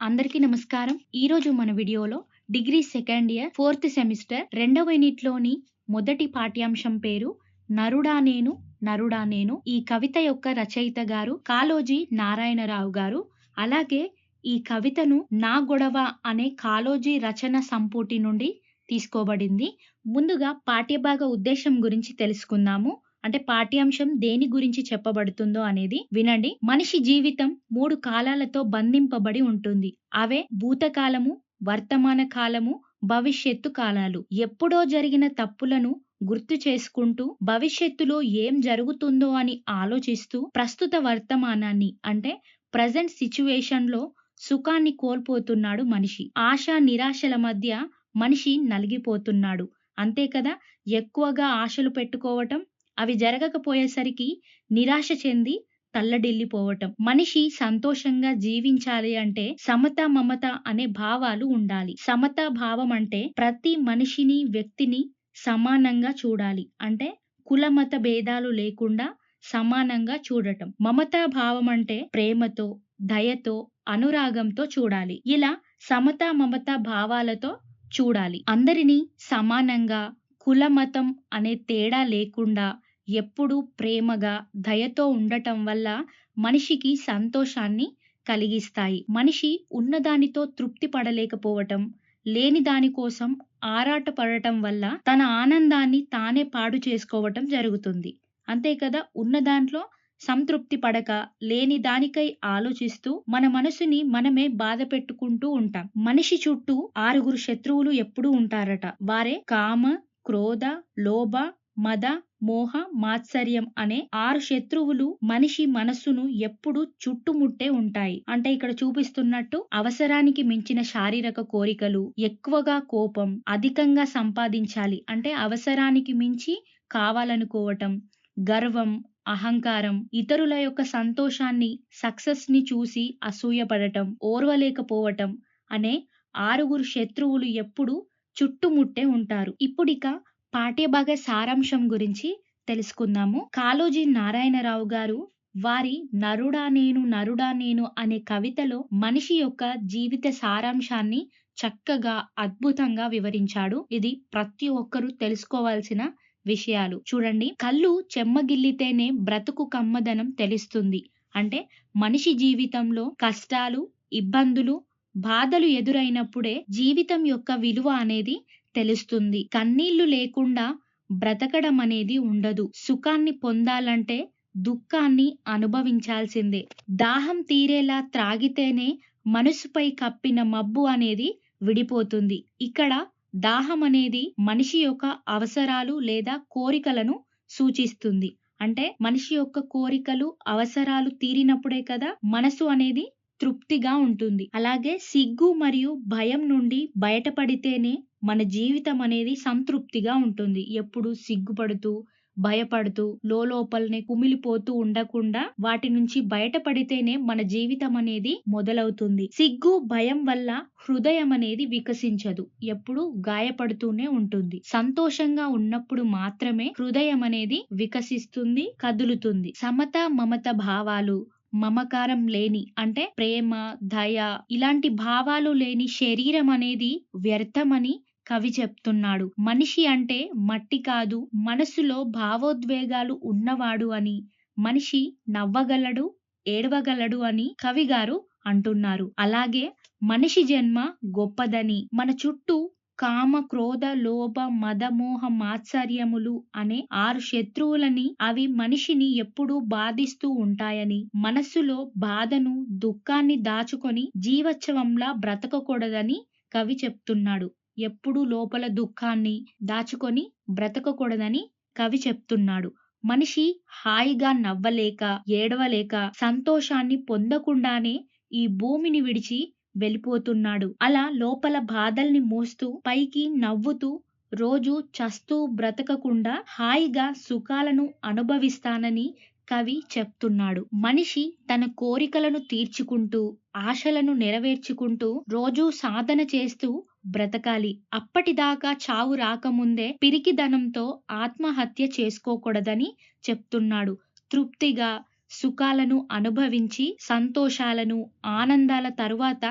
అందరికీ నమస్కారం. ఈరోజు మన వీడియోలో degree second year fourth semester రెండవ యూనిట్లోని మొదటి పాఠ్యాంశం పేరు నరుడా నేను నరుడా నేను. ఈ కవిత యొక్క రచయిత గారు కాలోజీ నారాయణరావు గారు. అలాగే ఈ కవితను నా గొడవ అనే కాలోజీ రచన సంపుటి నుండి తీసుకోబడింది. ముందుగా పాఠ్యభాగ ఉద్దేశం గురించి తెలుసుకుందాము. అంటే పాఠ్యాంశం దేని గురించి చెప్పబడుతుందో అనేది వినండి. మనిషి జీవితం మూడు కాలాలతో బంధింపబడి ఉంటుంది. అవే భూతకాలము వర్తమాన కాలము భవిష్యత్తు కాలాలు. ఎప్పుడో జరిగిన తప్పులను గుర్తు చేసుకుంటూ భవిష్యత్తులో ఏం జరుగుతుందో అని ఆలోచిస్తూ ప్రస్తుత వర్తమానాన్ని అంటే ప్రజెంట్ సిచ్యువేషన్లో సుఖాన్ని కోల్పోతున్నాడు మనిషి. ఆశ నిరాశల మధ్య మనిషి నలిగిపోతున్నాడు. అంతే కదా? ఎక్కువగా ఆశలు పెట్టుకోవటం అవి జరగకపోయేసరికి నిరాశ చెంది తల్లడిల్లిపోవటం. మనిషి సంతోషంగా జీవించాలి అంటే సమత మమత అనే భావాలు ఉండాలి. సమతా భావం అంటే ప్రతి మనిషిని వ్యక్తిని సమానంగా చూడాలి. అంటే కులమత భేదాలు లేకుండా సమానంగా చూడటం. మమతా భావం అంటే ప్రేమతో దయతో అనురాగంతో చూడాలి. ఇలా సమత మమత భావాలతో చూడాలి. అందరినీ సమానంగా కులమతం అనే తేడా లేకుండా ఎప్పుడూ ప్రేమగా దయతో ఉండటం వల్ల మనిషికి సంతోషాన్ని కలిగిస్తాయి. మనిషి ఉన్నదానితో తృప్తి పడలేకపోవటం లేని దానికోసం ఆరాటపడటం వల్ల తన ఆనందాన్ని తానే పాడు చేసుకోవటం జరుగుతుంది. అంతే కదా? ఉన్న దాంట్లో సంతృప్తి పడక లేని దానికై ఆలోచిస్తూ మన మనసుని మనమే బాధ పెట్టుకుంటూ ఉంటాం. మనిషి చుట్టూ ఆరుగురు శత్రువులు ఎప్పుడూ ఉంటారట. వారే కామ క్రోధ లోభ మద మోహ మాత్సర్యం అనే ఆరు శత్రువులు మనిషి మనస్సును ఎప్పుడు చుట్టుముట్టే ఉంటాయి. అంటే ఇక్కడ చూపిస్తున్నట్టు అవసరానికి మించిన శారీరక కోరికలు ఎక్కువగా కోపం అధికంగా సంపాదించాలి. అంటే అవసరానికి మించి కావాలనుకోవటం గర్వం అహంకారం ఇతరుల యొక్క సంతోషాన్ని సక్సెస్ని చూసి అసూయపడటం ఓర్వలేకపోవటం అనే ఆరుగురు శత్రువులు ఎప్పుడు చుట్టుముట్టే ఉంటారు. ఇప్పుడిక పాఠ్యభాగ సారాంశం గురించి తెలుసుకుందాము. కాలోజీ నారాయణరావు గారు వారి నరుడా నేను నరుడా నేను అనే కవితలో మనిషి యొక్క జీవిత సారాంశాన్ని చక్కగా అద్భుతంగా వివరించాడు. ఇది ప్రతి ఒక్కరూ తెలుసుకోవాల్సిన విషయాలు. చూడండి కళ్ళు చెమ్మగిల్లితేనే బ్రతుకు కమ్మదనం తెలుస్తుంది. అంటే మనిషి జీవితంలో కష్టాలు ఇబ్బందులు బాధలు ఎదురైనప్పుడే జీవితం యొక్క విలువ అనేది తెలుస్తుంది. కన్నీళ్ళు లేకుండా బ్రతకడం అనేది ఉండదు. సుఖాన్ని పొందాలంటే దుఃఖాన్ని అనుభవించాల్సిందే. దాహం తీరేలా త్రాగితేనే మనసుపై కప్పిన మబ్బు అనేది విడిపోతుంది. ఇక్కడ దాహం అనేది మనిషి యొక్క అవసరాలు లేదా కోరికలను సూచిస్తుంది. అంటే మనిషి యొక్క కోరికలు అవసరాలు తీరినప్పుడే కదా మనసు అనేది తృప్తిగా ఉంటుంది. అలాగే సిగ్గు మరియు భయం నుండి బయటపడితేనే మన జీవితం అనేది సంతృప్తిగా ఉంటుంది. ఎప్పుడు సిగ్గుపడుతూ భయపడుతూ లోపలనే కుమిలిపోతూ ఉండకుండా వాటి నుంచి బయటపడితేనే మన జీవితం అనేది మొదలవుతుంది. సిగ్గు భయం వల్ల హృదయం అనేది వికసించదు. ఎప్పుడు గాయపడుతూనే ఉంటుంది. సంతోషంగా ఉన్నప్పుడు మాత్రమే హృదయం అనేది వికసిస్తుంది కదులుతుంది. సమత మమత భావాలు మమకారం లేని అంటే ప్రేమ దయ ఇలాంటి భావాలు లేని శరీరం అనేది వ్యర్థమని కవి చెప్తున్నాడు. మనిషి అంటే మట్టి కాదు మనసులో భావోద్వేగాలు ఉన్నవాడు అని మనిషి నవ్వగలడు ఏడవగలడు అని కవి గారు అంటున్నారు. అలాగే మనిషి జన్మ గొప్పదని మన చుట్టూ కామ క్రోధ లోభ మదమోహ మాత్సర్యములు అనే ఆరు శత్రువులని అవి మనిషిని ఎప్పుడూ బాధిస్తూ ఉంటాయని మనస్సులో బాధను దుఃఖాన్ని దాచుకొని జీవోత్సవంలా బ్రతకకూడదని కవి చెప్తున్నాడు. ఎప్పుడు లోపల దుఃఖాన్ని దాచుకొని బ్రతకకూడదని కవి చెప్తున్నాడు. మనిషి హాయిగా నవ్వలేక ఏడవలేక సంతోషాన్ని పొందకుండానే ఈ భూమిని విడిచి వెళ్ళిపోతున్నాడు. అలా లోపల బాధల్ని మోస్తూ పైకి నవ్వుతూ రోజు చస్తూ బ్రతకకుండా హాయిగా సుఖాలను అనుభవిస్తానని కవి చెప్తున్నాడు. మనిషి తన కోరికలను తీర్చుకుంటూ ఆశలను నెరవేర్చుకుంటూ రోజూ సాధన చేస్తూ బ్రతకాలి. అప్పటిదాకా చావు రాకముందే పిరికిదనంతో ఆత్మహత్య చేసుకోకూడదని చెప్తున్నాడు. తృప్తిగా సుఖాలను అనుభవించి సంతోషాలను ఆనందాల తరువాత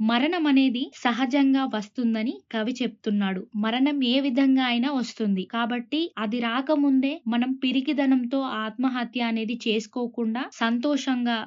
మరణం అనేది సహజంగా వస్తుందని కవి చెప్తున్నాడు. మరణం ఏ విధంగా అయినా వస్తుంది. కాబట్టి అది రాకముందే మనం పిరికిదనంతో ఆత్మహత్య అనేది చేసుకోకుండా సంతోషంగా,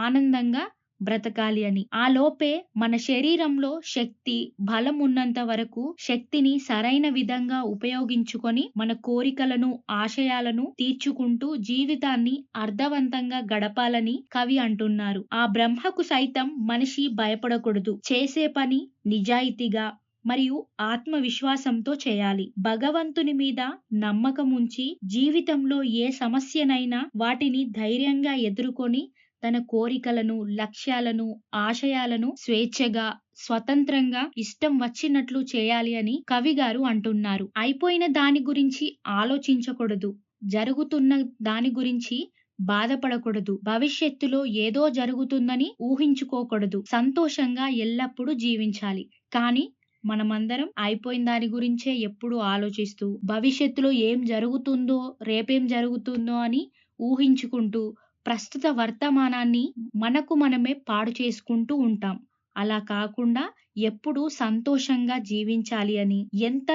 ఆనందంగా బ్రతకాలి అని. ఆ లోపే మన శరీరంలో శక్తి, బలం ఉన్నంత వరకు శక్తిని సరైన విధంగా ఉపయోగించుకొని మన కోరికలను, ఆశయాలను తీర్చుకుంటూ జీవితాన్ని అర్థవంతంగా గడపాలని కవి అంటున్నారు. ఆ బ్రహ్మకు సైతం మనిషి భయపడకూడదు. చేసే పని నిజాయితీగా మరియు ఆత్మవిశ్వాసంతో చేయాలి. భగవంతుని మీద నమ్మకముంచి జీవితంలో ఏ సమస్యనైనా వాటిని ధైర్యంగా ఎదుర్కొని తన కోరికలను, లక్ష్యాలను, ఆశయాలను స్వేచ్ఛగా, స్వతంత్రంగా ఇష్టం వచ్చినట్లు చేయాలి అని కవిగారు అంటున్నారు. అయిపోయిన దాని గురించి ఆలోచించకూడదు. జరుగుతున్న దాని గురించి బాధపడకూడదు. భవిష్యత్తులో ఏదో జరుగుతుందని ఊహించుకోకూడదు. సంతోషంగా ఎల్లప్పుడూ జీవించాలి. కానీ మనమందరం అయిపోయిన దాని గురించే ఎప్పుడు ఆలోచిస్తూ, భవిష్యత్తులో ఏం జరుగుతుందో, రేపేం జరుగుతుందో అని ఊహించుకుంటూ, ప్రస్తుత వర్తమానాన్ని మనకు మనమే పాడు చేసుకుంటూ ఉంటాం. అలా కాకుండా ఎప్పుడూ సంతోషంగా జీవించాలి అని, ఎంత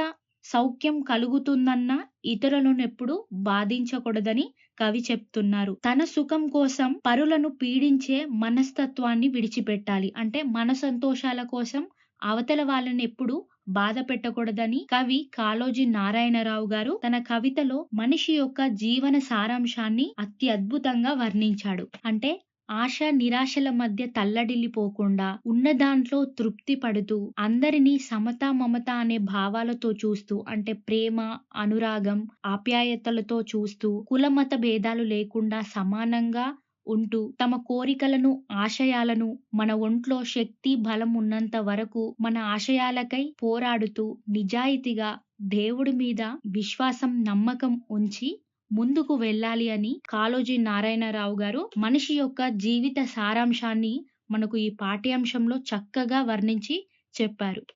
సౌఖ్యం కలుగుతుందన్న ఇతరులను ఎప్పుడు బాధించకూడదని కవి చెప్తున్నారు. తన సుఖం కోసం పరులను పీడించే మనస్తత్వాన్ని విడిచిపెట్టాలి. అంటే మన సంతోషాల కోసం అవతల వాళ్ళని ఎప్పుడూ బాధ పెట్టకూడదని కవి కాళోజీ నారాయణరావు గారు తన కవితలో మనిషి యొక్క జీవన సారాంశాన్ని అతి అద్భుతంగా వర్ణించాడు. అంటే ఆశ, నిరాశల మధ్య తల్లడిల్లిపోకుండా, ఉన్న దాంట్లో తృప్తి పడుతూ, అందరినీ సమత, మమత అనే భావాలతో చూస్తూ అంటే ప్రేమ, అనురాగం, ఆప్యాయతలతో చూస్తూ, కులమత భేదాలు లేకుండా సమానంగా ఉంటూ, తమ కోరికలను, ఆశయాలను మన ఒంట్లో శక్తి, బలం ఉన్నంత వరకు మన ఆశయాలకై పోరాడుతూ, నిజాయితీగా దేవుడి మీద విశ్వాసం, నమ్మకం ఉంచి ముందుకు వెళ్ళాలి అని కాళోజీ నారాయణరావు గారు మనిషి యొక్క జీవిత సారాంశాన్ని మనకు ఈ పాఠ్యాంశంలో చక్కగా వర్ణించి చెప్పారు.